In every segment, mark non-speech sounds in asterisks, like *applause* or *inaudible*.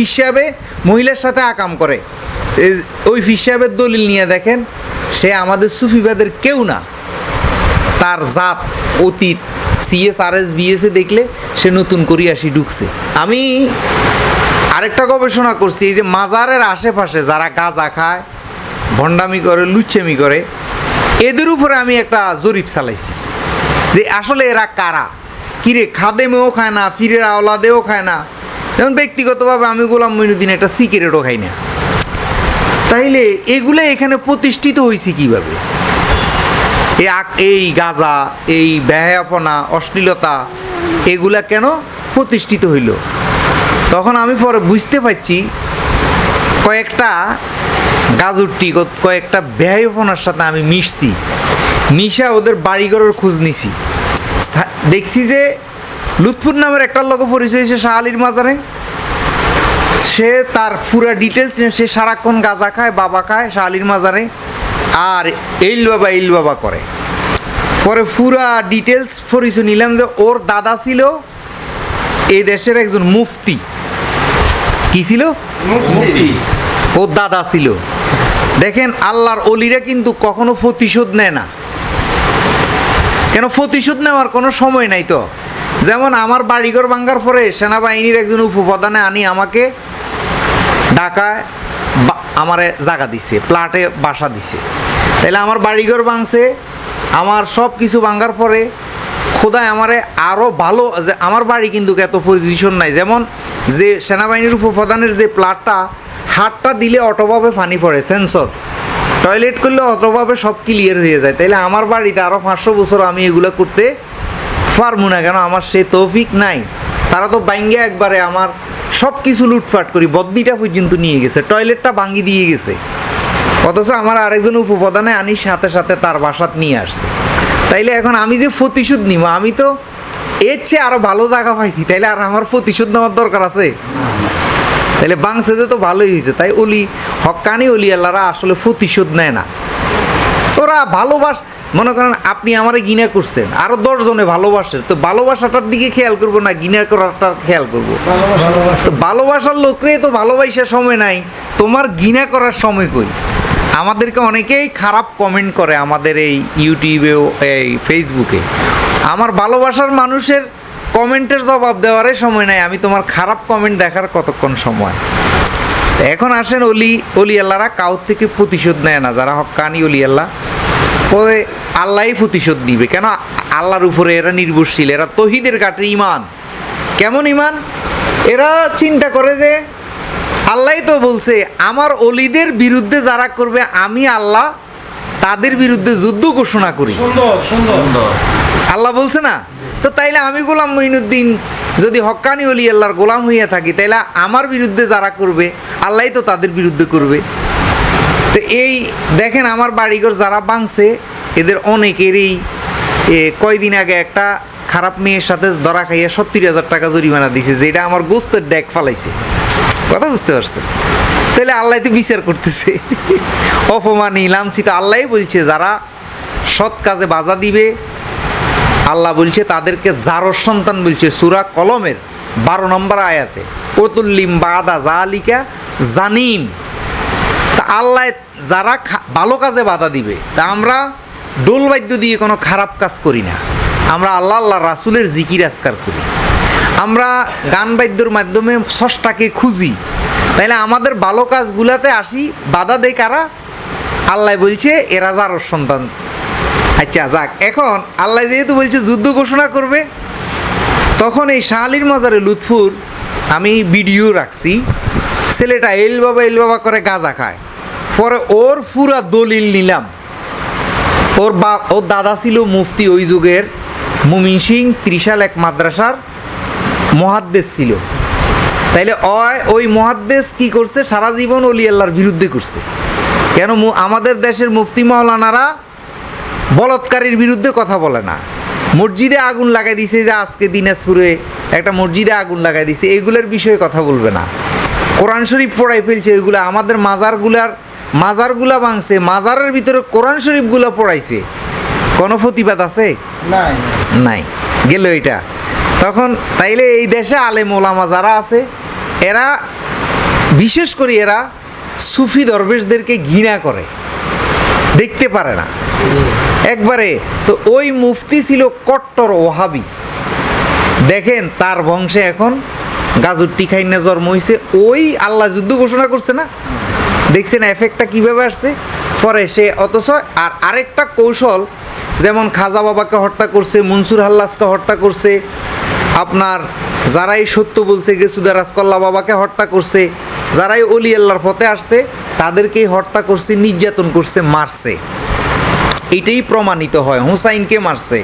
ফিস সাহেবে মহিলার সাথে আকাম করে। ওই ফিস সাহেবের দলিল নিয়ে দেখেন, সে আমাদের সুফিবাদের কেউ না। তার জাত, অতীত সিএস আর এস বিএসএ দেখলে সে নতুন করে আসি ঢুকছে। আমি আরেকটা গবেষণা করছি, এই যে মাজারের আশেপাশে যারা গাঁজা খায়, ভণ্ডামি করে, লুচ্ছেমি করে, এদের উপরে আমি একটা জরিপ চালাইছি। যে আসলে এরা কারা? কিরে, খাদেমেও খায় না ফিরের আওলাদেও খায় না। যেমন ব্যক্তিগতভাবে আমি গোলাম মইনুদ্দিন একটা সিগারেটও খাই না। তাইলে এগুলো এখানে প্রতিষ্ঠিত হয়েছে কীভাবে? এই গাজা, এই ব্যয়াপনা অশ্লীলতা, এগুলা কেন প্রতিষ্ঠিত হইল? তখন আমি পরে বুঝতে পারছি কয়েকটা গাজরটি কয়েকটা ব্যয়াপনার সাথে আমি মিশছি। মিশা ওদের বাড়িঘরের খোঁজ নিছি। দেখছি যে লুৎফুর নামের একটা লোক পরিচয় সে শাহ আলীর মাজারে। সে তার পুরা ডিটেলস সে সারাক্ষণ গাঁজা খায় বাবা খায় শালির মাজারে আর এইল বাবা এইল বাবা করে। পরে পুরা ডিটেলস পরিচয় নিলাম যে ওর দাদা ছিল এই দেশের একজন মুফতি। কি ছিল? ওর দাদা ছিল। দেখেন আল্লাহর অলিরা কিন্তু কখনো প্রতিশোধ নেয় না। কেন প্রতিশোধ নেওয়ার কোনো সময় নাই তো? যেমন আমার বাড়িঘর ভাঙ্গার পরে সেনাবাহিনীর একজন উপপ্রধানে আনি আমাকে ঢাকায় আমারে জায়গা দিছে, প্লাটে বাসা দিছে। তাহলে আমার বাড়িঘর ভাঙছে, আমার সব কিছু ভাঙ্গার পরে খোদায় আমারে আরও ভালো যে আমার বাড়ি কিন্তু এত পজিশন নাই। যেমন যে সেনাবাহিনীর উপপ্রধানের যে প্লাটটা, হাতটা দিলে অটোভাবে পানি পড়ে, সেন্সর। টয়লেট করলে অটোভাবে সব ক্লিয়ার হয়ে যায়। তাইলে আমার বাড়িতে আরও পাঁচশো বছর আমি এগুলো করতে পারব না কেন? আমার সে তৌফিক নাই। তারা তো বাইঙ্গে একবারে আমার সব কিছু লুটপাট করি বদনিটা পর্যন্ত নিয়ে গেছে, টয়লেটটা ভাঙ্গি দিয়ে গেছে। অথচ আমার আরেকজন উপপ্রধানে আনি সাথে সাথে তার বাসাত নিয়ে আসছে। তাইলে এখন আমি যে প্রতিশোধ নিব, আমি তো এর চেয়ে আরও ভালো জায়গা পাইছি, তাইলে আর আমার প্রতিশোধ নেওয়ার দরকার আছে? তাইলে বাংসেতে তো ভালোই হয়েছে তাই অলি হক্কানি অলি আল্লাহরা আসলে প্রতিশোধ নেয় না। ওরা ভালোবাস মনে করেন আপনি আমারে গিনা করছেন, আরও দশজনে ভালোবাসেন, তো ভালোবাসাটার দিকে খেয়াল করব না গিনা করাটা খেয়াল করব? তো ভালোবাসার লোকরে তো ভালোবাসার সময় নাই, তোমার গিনা করার সময় কই? আমাদেরকে অনেকেই খারাপ কমেন্ট করে আমাদের এই ইউটিউবেও এই ফেসবুকে আমার ভালোবাসার মানুষের কমেন্টের জবাব দেওয়ারই সময় নাই, আমি তোমার খারাপ কমেন্ট দেখার কতক্ষণ সময়? এখন আসেন অলি অলি আল্লাহরা কাউ থেকে প্রতিশোধ নেয় না, যারা হক্কানি অলি আল্লাহ। পরে আল্লাহই প্রতিশোধ দিবে কেন? আল্লাহর উপরে এরা নির্ভরশীল এরা তহিদের কাটে ইমান কেমন ইমান এরা চিন্তা করে যে আল্লাহই তো বলছে আমার অলিদের বিরুদ্ধে যারা করবে আমি আল্লাহ তাদের বিরুদ্ধে যুদ্ধ ঘোষণা করি। সুন্দর। সুন্দর। আল্লাহ বলছে না? তো তাইলে আমি গোলাম মঈনুদ্দিন যদি হক্কানি অলি আল্লাহর গোলাম হইয়া থাকি তাইলে আমার বিরুদ্ধে যারা করবে আল্লাহই তো তাদের বিরুদ্ধে করবে। তো এই দেখেন আমার বাড়িঘর যারা ভাঙছে এদের অনেকেরই কয়দিন আগে একটা খারাপ মেয়ের সাথে ধরা খাইয়া সত্তর হাজার টাকা জরিমানা দিছে, যেটা আমার গোস্তের ডেক ফালাইছে। কথা বুঝতে পারছেন? তাহলে আল্লাহ তো বিচার করতেছে। *laughs* অপমানি লাঞ্ছিত। আল্লাহই বলছে, যারা সৎ কাজে বাজা দিবে, আল্লাহ বলছে, তাদেরকে জারর সন্তান বলছে, সুরা কলমের বারো নম্বর আয়াতে কতুল্লিম বাদা জালিকা জানিম। আল্লাহ যারা ভালো কাজে বাধা দিবে, তা আমরা ডোল বাদ্য দিয়ে কোনো খারাপ কাজ করি না। আমরা আল্লাহ আল্লাহ রাসুলের জিকির আজকার করি। আমরা গান বাদ্যর মাধ্যমে ষষ্ঠাকে খুঁজি। তাইলে আমাদের ভালো কাজগুলাতে আসি, বাধা দেয় কারা? আল্লাহ বলছে এরা যারর সন্তান। আচ্ছা যাক, এখন আল্লাহ যেহেতু বলছে যুদ্ধ ঘোষণা করবে, তখন এই শাহালির মাজারে লুৎফুর আমি ভিডিও রাখছি। ছেলেটা এল বাবা এল বাবা করে গাঁজা খায়। পরে ওর পুরা দলিল নিলাম। ওর বা, ওর দাদা ছিল মুফতি ওই যুগের মুমিন সিং ত্রিশাল এক মাদ্রাসার মহাদ্দেশ ছিল। তাইলে অয়, ওই মহাদ্দেশ কি করছে? সারা জীবন অলি আল্লাহর বিরুদ্ধে করছে। কেন আমাদের দেশের মুফতি মাওলানারা বলৎকারীর বিরুদ্ধে কথা বলে না। মসজিদে আগুন লাগাই দিছে যে আজকে দিনাজপুরে একটা মসজিদে আগুন লাগাই দিছে, এগুলোর বিষয়ে কথা বলবে না। কোরআন শরীফ পড়াই ফেলছে, ওইগুলো আমাদের মাজারগুলার মাজারগুলা ভাঙছে মাজারের ভিতরে কোরআন শরীফগুলো পড়াইছে। কোনো প্রতিবাদ আছে? নাই। গেল এটা। তখন তাইলে এই দেশে আলেম ওলামা যারা আছে এরা বিশেষ করে এরা সুফি দরবেশদেরকে ঘৃণা করে। দেখতে পারে না। একবারে তো ওই মুফতি ছিল কট্টর ওহাবি। দেখেন তার বংশে এখন গাজর টিখাইনা জন্ম হয়েছে ওই আল্লাহ যুদ্ধ ঘোষণা করছে না? দেখছেন এফেক্টটা কীভাবে আসছে? পরে সে অথচ আর আরেকটা কৌশল, যেমন খাজা বাবাকে হত্যা করছে, মনসুর হাল্লাসকে হত্যা করছে, আপনার যারাই সত্য বলছে গেসুদা রাজকল্লা বাবাকে হত্যা করছে, যারাই অলি আল্লাহর পথে আসছে, তাদেরকেই হত্যা করছে, নির্যাতন করছে, মারছে। এটাই প্রমাণিত হয়, হুসাইনকে মারছে,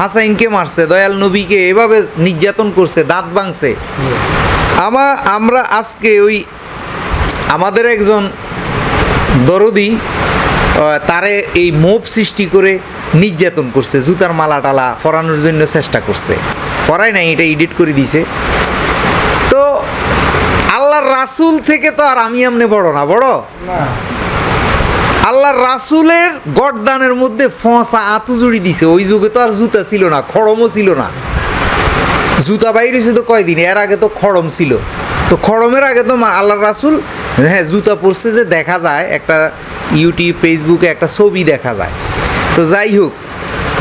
হাসাইনকে মারছে, দয়াল নবীকে এভাবে নির্যাতন করছে, দাঁত ভাঙছে। আমা আমরা আজকে ওই আমাদের একজন দরদি তারে এই মোপ সৃষ্টি করে নির্যাতন করছে জুতার মালা টালা পরানোর জন্য চেষ্টা করছে। পরাই নাই এটা এডিট করে দিছে। তো আল্লাহর রাসূল থেকে তো আর আমি আমনে বড় না বড়? আল্লাহর রাসূলের গডদানের মধ্যে ফসা আতু জুড়ি দিছে। ওই যুগে তো আর জুতা ছিল না খড়মও ছিল না। জুতা বাইরে তো কয়দিন এর আগে তো খড়ম ছিল। তো খড়মের আগে তো আল্লাহর রাসূল হ্যাঁ জুতা পরছে যে দেখা যায়, একটা ইউটিউব ফেসবুকে একটা ছবি দেখা যায়। তো যাই হোক,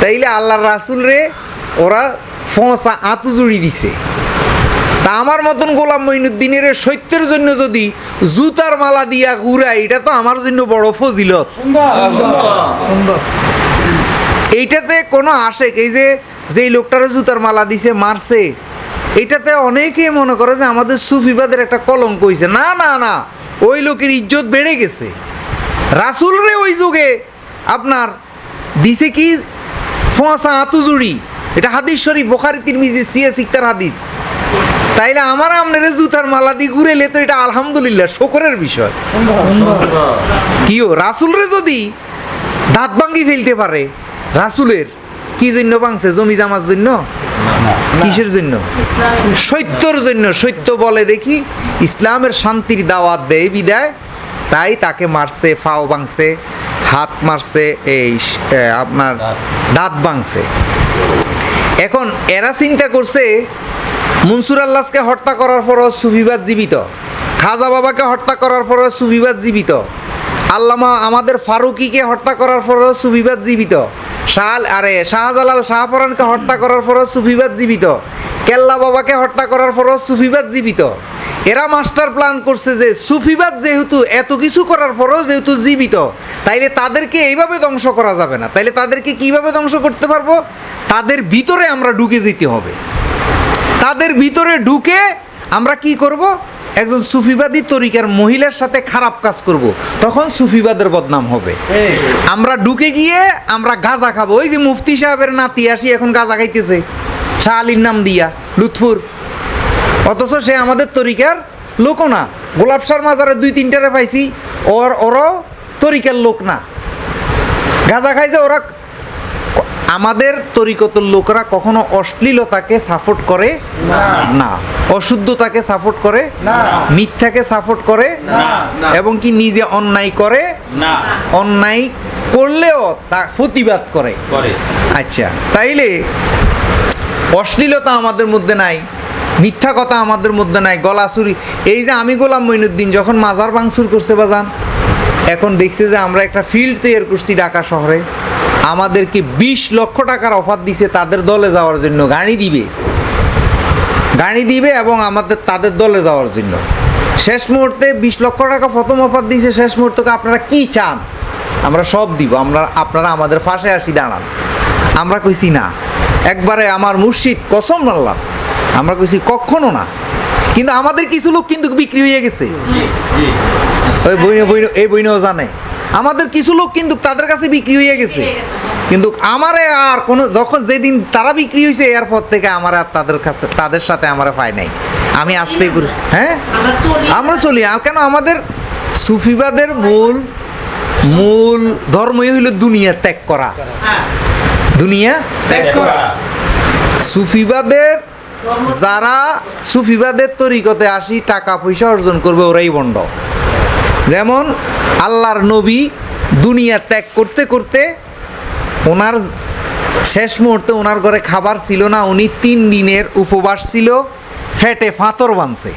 তাইলে আল্লাহর রাসূল রে ওরা ফসা আতু জুড়ি দিছে। তা আমার মতন গোলাম মঈনুদ্দিনের সত্যের জন্য যদি জুতার মালা দিয়া ঘুরাই এটা তো আমার জন্য বড় ফজিলত। এইটাতে কোনো আশেক, এই যে যেই লোকটারে জুতার মালা দিছে, মারছে, এটাতে অনেকেই মনে করে যে আমাদের সুফিবাদের একটা কলঙ্ক হইছে। না না না ওই লোকের ইজ্জত বেড়ে গেছে। রাসুল রে ওই যুগে আপনার দিছে কি? ফোঁসা আতুজুড়ি এটা হাদিস শরীফ, বোখারি, তিরমিজি সিএ সিক্তার হাদিস। তাইলে আমার আপনার জুতার মালা দিয়ে ঘুরেলে তো এটা আলহামদুলিল্লাহ, শকরের বিষয়। কিও রাসুলরে যদি দাঁত ভাঙ্গি ফেলতে পারে, রাসুলের কি জন্য ভাঙছে? জমি জামার জন্য? কিসের জন্য? সত্যর জন্য। সত্য বলে দেখি ইসলামের শান্তির দাওয়াত দেয় বিদায়। তাই তাকে মারছে ফাও ভাঙছে হাত মারছে এই আপনার দাঁত ভাঙছে এখন এরা চিন্তা করছে মনসুর আল্লাহকে হত্যা করার পরও সুফিবাদ জীবিত। খাজা বাবাকে হত্যা করার পরও সুফিবাদ জীবিত। আল্লামা আমাদের ফারুকিকে হত্যা করার পরও সুফিবাদ জীবিত। শাহ আরে, শাহজালাল শাহপরানকে হত্যা করার পরও সুফিবাদ জীবিত। কেল্লা বাবাকে হত্যা করার পরও সুফিবাদ জীবিত। এরা মাস্টার প্ল্যান করছে যে সুফিবাদ যেহেতু, এত কিছু করার পরেও যেহেতু জীবিত, তাইলে তাদেরকে এইভাবে ধ্বংস করা যাবে না। তাইলে তাদেরকে কীভাবে ধ্বংস করতে পারব? তাদের ভিতরে আমরা ঢুকে যেতে হবে। তাদের ভিতরে ঢুকে আমরা কি করব? একজন সুফিবাদী তরিকার মহিলার সাথে খারাপ কাজ করব তখন সুফিবাদের বদনাম হবে। আমরা ঢুকে গিয়ে আমরা গাঁজা খাব। ওই যে মুফতি সাহেবের নাতি আসি এখন গাঁজা খাইতেছে। শাহ আলীর নাম দিয়া লুৎফুর। অথচ সে আমাদের তরিকার লোকও না। গোলাপ সার মাজারে দুই তিনটারে পাইছি ওর ওরও তরিকার লোক না। গাঁজা খাইছে ওরা আমাদের তরিকতর লোকরা কখনো অশ্লীলতাকে সাপোর্ট করে? না। অশুদ্ধতাকে সাপোর্ট করে? মিথ্যাকে সাপোর্ট করে? এবং কি নিজে অন্যায় করে? না। অন্যায় করলেও তা প্রতিবাদ করে। করে। আচ্ছা তাইলে অশ্লীলতা আমাদের মধ্যে নাই মিথ্যা কথা আমাদের মধ্যে নাই গলা চুরি। এই যে আমি গোলাম মইনুদ্দিন যখন মাজার ভাঙচুর করছে বাজান এখন দেখছে যে আমরা একটা ফিল্ড তৈরি করছি ঢাকা শহরে। আমাদেরকে বিশ লক্ষ টাকার অফার দিছে তাদের দলে যাওয়ার জন্য। গাড়ি দিবে। গাড়ি দিবে এবং আমাদের তাদের দলে যাওয়ার জন্য। শেষ মুহূর্তে বিশ লক্ষ টাকা প্রথম অফার দিয়েছে শেষ মুহূর্তকে আপনারা কি চান? আমরা সব দিব। আমরা আপনারা আমাদের পাশে আসি দাঁড়ান। আমরা কইছি না। একবারে আমার মুর্শিদ কসম আল্লাহ আমরা কইছি কখনো না। কিন্তু আমাদের কিছু লোক কিন্তু বিক্রি হয়ে গেছে। ওই বইনে বইনে এই বইনেও জানে। আমাদের কিছু লোক কিন্তু তাদের কাছে বিক্রি হয়ে গেছে। কিন্তু আমারে আর কোনো যখন যেদিন তারা বিক্রি হয়েছে এরপর থেকে আমার আর তাদের কাছে তাদের সাথে আমার পাই নাই। আমি আসতে করি হ্যাঁ? আমরা চলি। আমরা কেন? আমাদের সুফিবাদের মূল মূল ধর্মই হইল দুনিয়া ত্যাগ করা। হ্যাঁ। দুনিয়া ত্যাগ করা। সুফিবাদের যারা সুফিবাদের তরিকতে আসি টাকা পয়সা অর্জন করবে ওরাই বন্ড। যেমন আল্লাহর নবী দুনিয়া ত্যাগ করতে করতে ওনার শেষ মুহূর্তে ওনার ঘরে খাবার ছিল না উনি তিন দিনের উপবাস ছিল ফেটে ফাতর বানছে।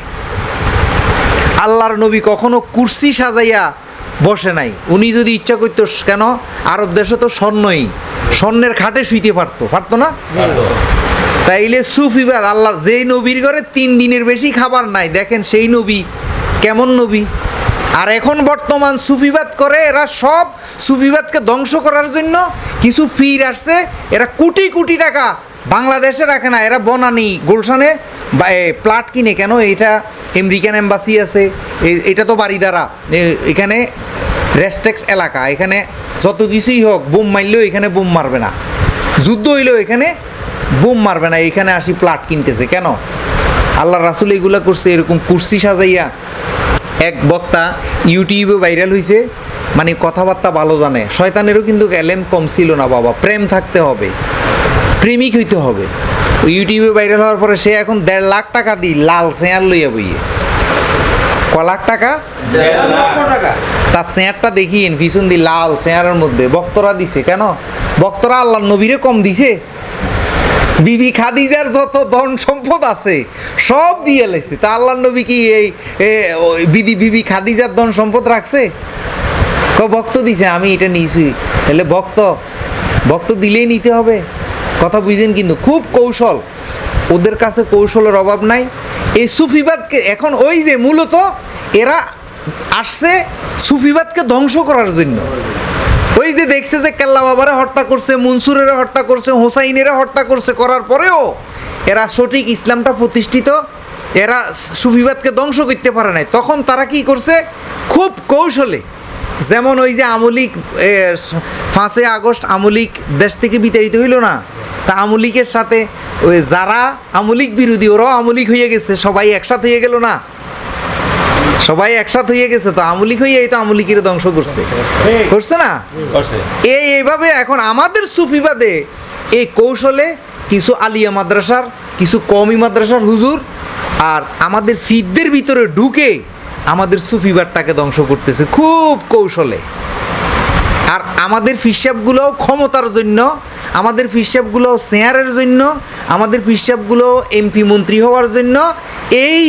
আল্লাহর নবী কখনো কুর্সি সাজাইয়া বসে নাই। উনি যদি ইচ্ছা করতো কেন? আরব দেশে তো স্বর্ণই। স্বর্ণের খাটে শুইতে পারতো। পারতো না? তাইলে সুফিবাদ আল্লাহ যেই নবীর ঘরে তিন দিনের বেশি খাবার নাই দেখেন সেই নবী কেমন নবী? আর এখন বর্তমান সুফিবাদ করে, এরা সব সুফিবাদকে ধ্বংস করার জন্য কিছু ফির আসছে। এরা কোটি কোটি টাকা বাংলাদেশে রাখে না। এরা বনানি গুলশানে প্লাট কিনে কেন? এটা আমেরিকান এম্বাসি আছে। এটা তো বাড়িদারা এখানে রেস্ট্রিক্ট এলাকা। এখানে যত কিছুই হোক, বোম মারলেও এখানে বোম মারবে না। যুদ্ধ হইলেও এখানে বোম মারবে না। এখানে আসি প্লাট কিনতেছে। কেন? আল্লাহ রাসুল এগুলা করছে এরকম কুর্সি সাজাইয়া এক বক্তা ইউটিউবে ভাইরাল হয়েছে মানে কথাবার্তা ভালো জানে। শয়তানেরও কিন্তু এলেম কম ছিল না বাবা। প্রেম থাকতে হবে প্রেমিক হইতে হবে। ওই ইউটিউবে ভাইরাল হওয়ার পরে সে এখন দেড় লাখ টাকা দিই লাল সেয়ার লইয়া বইয়ে। ক লাখ টাকা? তার চেয়ারটা দেখিয়েন পিছন দি লাল চেয়ারের মধ্যে। বক্তরা দিছে কেন? বক্তরা আল্লাহ নবীরে কম দিছে। বিবি খাদিজার যত ধন সম্পদ আছে, সব দিয়ে লেছে। তা আল্লাহ নবী কি এই বিধি বিবি খাদিজার ধন সম্পদ রাখছে? ক ভক্ত দিছে, আমি এটা নিয়েছি। তাহলে ভক্ত ভক্ত দিলেই নিতে হবে। কথা বুঝেন কিন্তু, খুব কৌশল। ওদের কাছে কৌশলের অভাব নাই। এই সুফিবাদকে, এখন ওই যে মূলত এরা আসছে সুফিবাদকে ধ্বংস করার জন্য। ওই যে দেখছে যে কেল্লা বাবারা হত্যা করছে, মনসুরেরা হত্যা করছে, হোসাইনেরা হত্যা করছে, করার পরেও এরা সঠিক ইসলামটা প্রতিষ্ঠিত, এরা সুফিবাদকে ধ্বংস করতে পারে নাই। তখন তারা কি করছে? খুব কৌশলে, যেমন ওই যে আমলিক পাঁচই আগস্ট আমলিক দেশ থেকে বিতাড়িত হইল না, তা আমলিকের সাথে, ওই যারা আমলিক বিরোধী, ওরাও আমলিক হয়ে গেছে, সবাই একসাথে হয়ে গেল না। সবাই একসাথে হয়ে গেছে তো আমলিক হয়ে এই তো আমলিকের ধ্বংস করছে। করছে না? এই এইভাবে এখন আমাদের সুফিবাদে এই কৌশলে কিছু আলিয়া মাদ্রাসার কিছু কমি মাদ্রাসার হুজুর আর আমাদের ফিদদের ভিতরে ঢুকে আমাদের সুফিবাদটাকে ধ্বংস করতেছে খুব কৌশলে। আর আমাদের ফিসাবগুলো ক্ষমতার জন্য আমাদের ফিসাবগুলো শেয়ারের জন্য আমাদের ফিসাবগুলো এমপি মন্ত্রী হওয়ার জন্য এই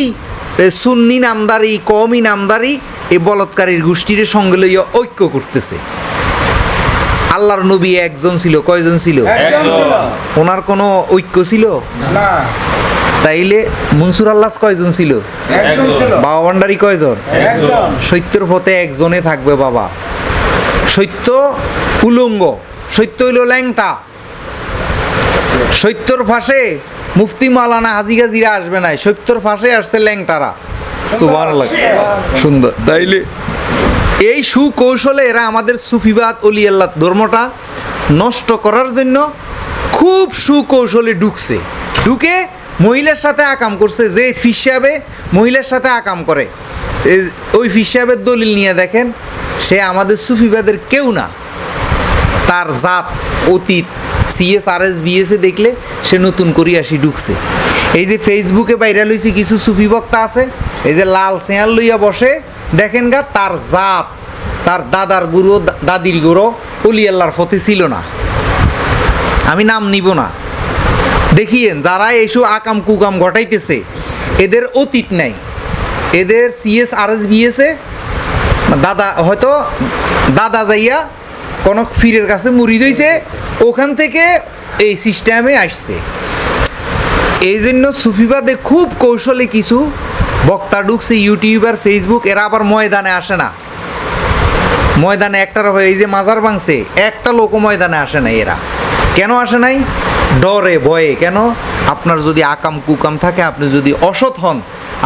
সুন্নি নামদারি কমি নামদারি এই বলৎকারীর গোষ্ঠীর সঙ্গে লইয়া ঐক্য করতেছে। আল্লাহর নবী একজন ছিল কয়জন ছিল? ওনার কোনো ঐক্য ছিল? না। তাইলে মনসুর আল্লাহ কয়জন ছিল? বাবা ভান্ডারি কয়জন? একজন। সত্যের পথে একজনে থাকবে বাবা। সত্য উলঙ্গ সত্য হইল ল্যাংটা। সত্যর ফাঁসে মুফতি মালানা হাজি গাজিরা আসবে না সত্যর ফাঁসে আসছে ল্যাংটারা। সুবান সুন্দর। তাইলে? এই সুকৌশলে এরা আমাদের সুফিবাদ অলি আল্লাহ ধর্মটা নষ্ট করার জন্য খুব সুকৌশলে ঢুকছে। ঢুকে মহিলার সাথে আকাম করছে যে ফিসাবে মহিলার সাথে আকাম করে। ওই ফিসাবের দলিল নিয়ে দেখেন সে আমাদের সুফিবাদের কেউ না। তার জাত অতীত সিএস আর এস বিএসে দেখলে সে নতুন করে আসি ঢুকছে। এই যে ফেসবুকে ভাইরাল হয়েছে কিছু সুফি বক্তা আছে, এই যে লাল সেয়ার লইয়া বসে, দেখেন গা, তার জাত, তার দাদার গুরু দাদির গুরু, অলি আল্লাহর ফতে ছিল না। আমি নাম নিব না। দেখিয়েন, যারা এইসব আকাম কুকাম ঘটাইতেছে, এদের অতীত নাই। এদের সিএস আর এস বিএসে দাদা, হয়তো দাদা যাইয়া কোনো ফিরের কাছে মুড়ি দইছে ওখান থেকে এই সিস্টেমে আসছে। এই জন্য সুফিবাদে খুব কৌশলে কিছু বক্তা ঢুকছে ইউটিউবার ফেসবুক এরা আবার ময়দানে আসে না। ময়দানে একটার হয়ে এই যে মাজার ভাঙছে একটা লোক ময়দানে আসে না এরা। কেন আসে নাই? ডরে ভয়ে। কেন? আপনার যদি আকাম কুকাম থাকে আপনি যদি অসৎ হন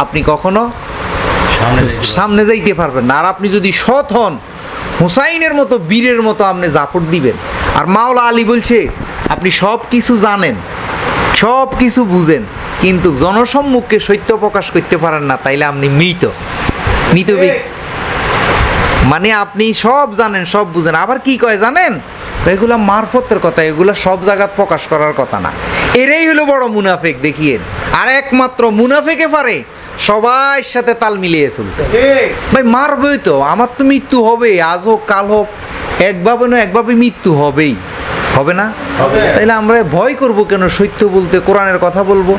আপনি কখনো সামনে যাইতে পারবেন না। আর আপনি যদি সৎ হন হুসাইনের মতো বীরের মতো আপনি জাপট দিবেন। আর মাওলা আলী বলছে আপনি সব কিছু জানেন সব কিছু বুঝেন কিন্তু জনসম্মুখে সত্য প্রকাশ করতে পারেন না তাইলে আপনি মৃত। মৃত মানে আপনি সব জানেন সব বুঝেন আবার কি কয় জানেন? এগুলা মারফতের কথা এগুলা সব জায়গাত প্রকাশ করার কথা না। এরাই হলো বড় মুনাফেক দেখিয়েন। আর একমাত্র মুনাফেকে পারে সবার সাথে তাল মিলিয়ে চলতে। ভাই মারবই তো আমার তো মৃত্যু হবে আজ হোক কাল হোক একভাবে না একভাবে মৃত্যু হবেই। হবে না। তাইলে আমরা ভয় করব কেন সত্য বলতে কোরআনের কথা বলব?